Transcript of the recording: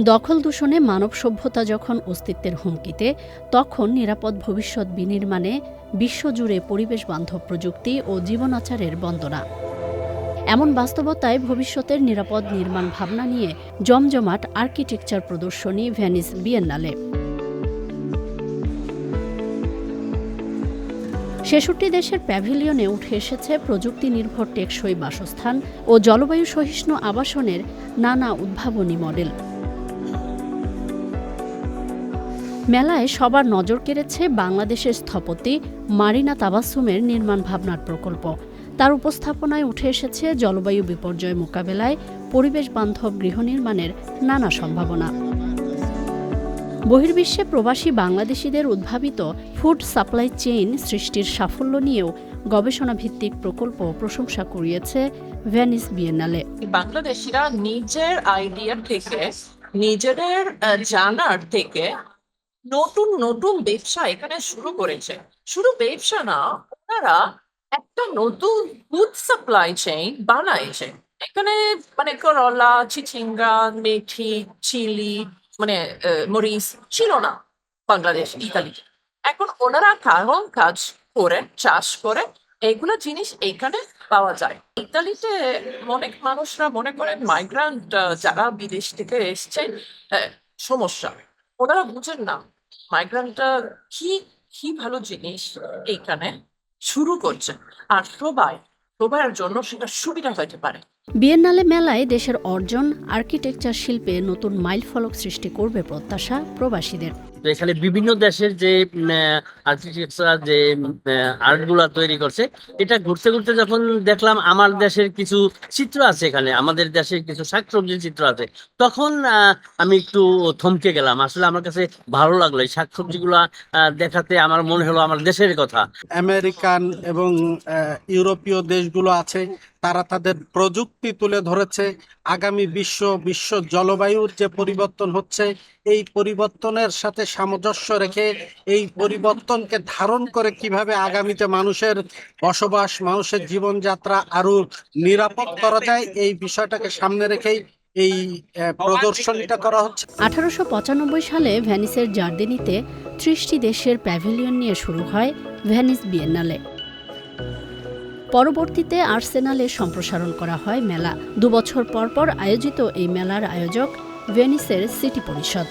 দখল দূষণে মানব সভ্যতা যখন অস্তিত্বের হুমকিতে, তখন নিরাপদ ভবিষ্যৎ বিনির্মাণে বিশ্বজুড়ে পরিবেশ বান্ধব প্রযুক্তি ও জীবনাচারের বন্দনা। এমন বাস্তবতায় ভবিষ্যতের নিরাপদ নির্মাণ ভাবনা নিয়ে জমজমাট আর্কিটেকচার প্রদর্শনী ভ্যানিস বিয়েন্নালে। ছেষট্টি দেশের প্যাভিলিয়নে উঠে এসেছে প্রযুক্তি নির্ভর টেকসই বাসস্থান ও জলবায়ু সহিষ্ণু আবাসনের নানা উদ্ভাবনী মডেল। মেলায় সবার নজর কেড়েছে বাংলাদেশের স্থপতি মারিনা তাবাসুমের নির্মাণ ভাবনার প্রকল্প। তার উপস্থাপনায় উঠে এসেছে জলবায়ু বিপর্যয় মোকাবেলায় পরিবেশ বান্ধব গৃহ নির্মাণের নানা সম্ভাবনা। বহির্বিশ্বে প্রবাসী বাংলাদেশিদের উদ্ভাবিত ফুড সাপ্লাই চেইন সৃষ্টির সাফল্য নিয়েও গবেষণা ভিত্তিক প্রকল্প প্রশংসা কুড়িয়েছে ভ্যানিস বিয়েনালে। বাংলাদেশিরা নিজের আইডিয়া থেকে, নিজেদের জানার থেকে নতুন নতুন ব্যবসা এখানে শুরু করেছে। শুধু ব্যবসা না ওনারা একটা নতুন ফুড সাপ্লাই চেইন বানাইছে। এখানে মানে করলা চিচিঙ্গা মেথি চিলি মানে মরিচ ছিল না বাংলাদেশ ইতালিতে। এখন ওনারা কারণ কাজ করে চাষ করে এইগুলো জিনিস এখানে পাওয়া যায়। ইতালিতে অনেক মানুষরা মনে করেন মাইগ্রান্ট যারা বিদেশ থেকে এসছেন আহ, সমস্যা। ওনারা বুঝেন না মাইগ্রান্টটা কি কি ভালো জিনিস এইখানে? শুরু করছে। আর সবাই সবার জন্য সেটা সুবিধা হতে পারে। বিয়েনালে মেলায় দেশের অর্জন, আর্কিটেকচার শিল্পে নতুন মাইলফলক সৃষ্টি করবে প্রত্যাশা প্রবাসীদের। এখানে বিভিন্ন দেশের যে আর্কিটেকচার যে আর্টগুলা তৈরি করছে, এটা ঘুরতে ঘুরতে যখন দেখলাম আমার দেশের কিছু চিত্র আছে এখানে, আমাদের দেশের কিছু শাকসবজির চিত্র আছে, তখন আমি একটু থমকে গেলাম। আসলে আমার কাছে ভালো লাগল এই শাকসবজিগুলা দেখাতে, আমার মনে হলো আমার দেশের কথা। আমেরিকান এবং ইউরোপীয় দেশগুলো আছে, তারা তাদের প্রযুক্তি তুলে ধরেছে, আগামী বিশ্ব বিশ্ব জলবায়ুর যে পরিবর্তন হচ্ছে, এই পরিবর্তনের সাথে সামঞ্জস্য রেখে এই পরিবর্তনকে ধারণ করে কীভাবে আগামীতে মানুষের বসবাস, মানুষের জীবনযাত্রা আরও নিরাপদ করা যায়, এই বিষয়টাকে সামনে রেখেই এই প্রদর্শনীটা করা হচ্ছে। আঠারোশো পঁচানব্বই সালে ভ্যানিসের জার্দেনিতে ত্রিশটি দেশের প্যাভিলিয়ন নিয়ে শুরু হয় ভ্যানিস বিয়েন্নালে। পরবর্তীতে আর্সেনালে সম্প্রসারণ করা হয় মেলা। দুবছর পর পর আয়োজিত এই মেলার আয়োজক ভেনিসের সিটি পরিষদ।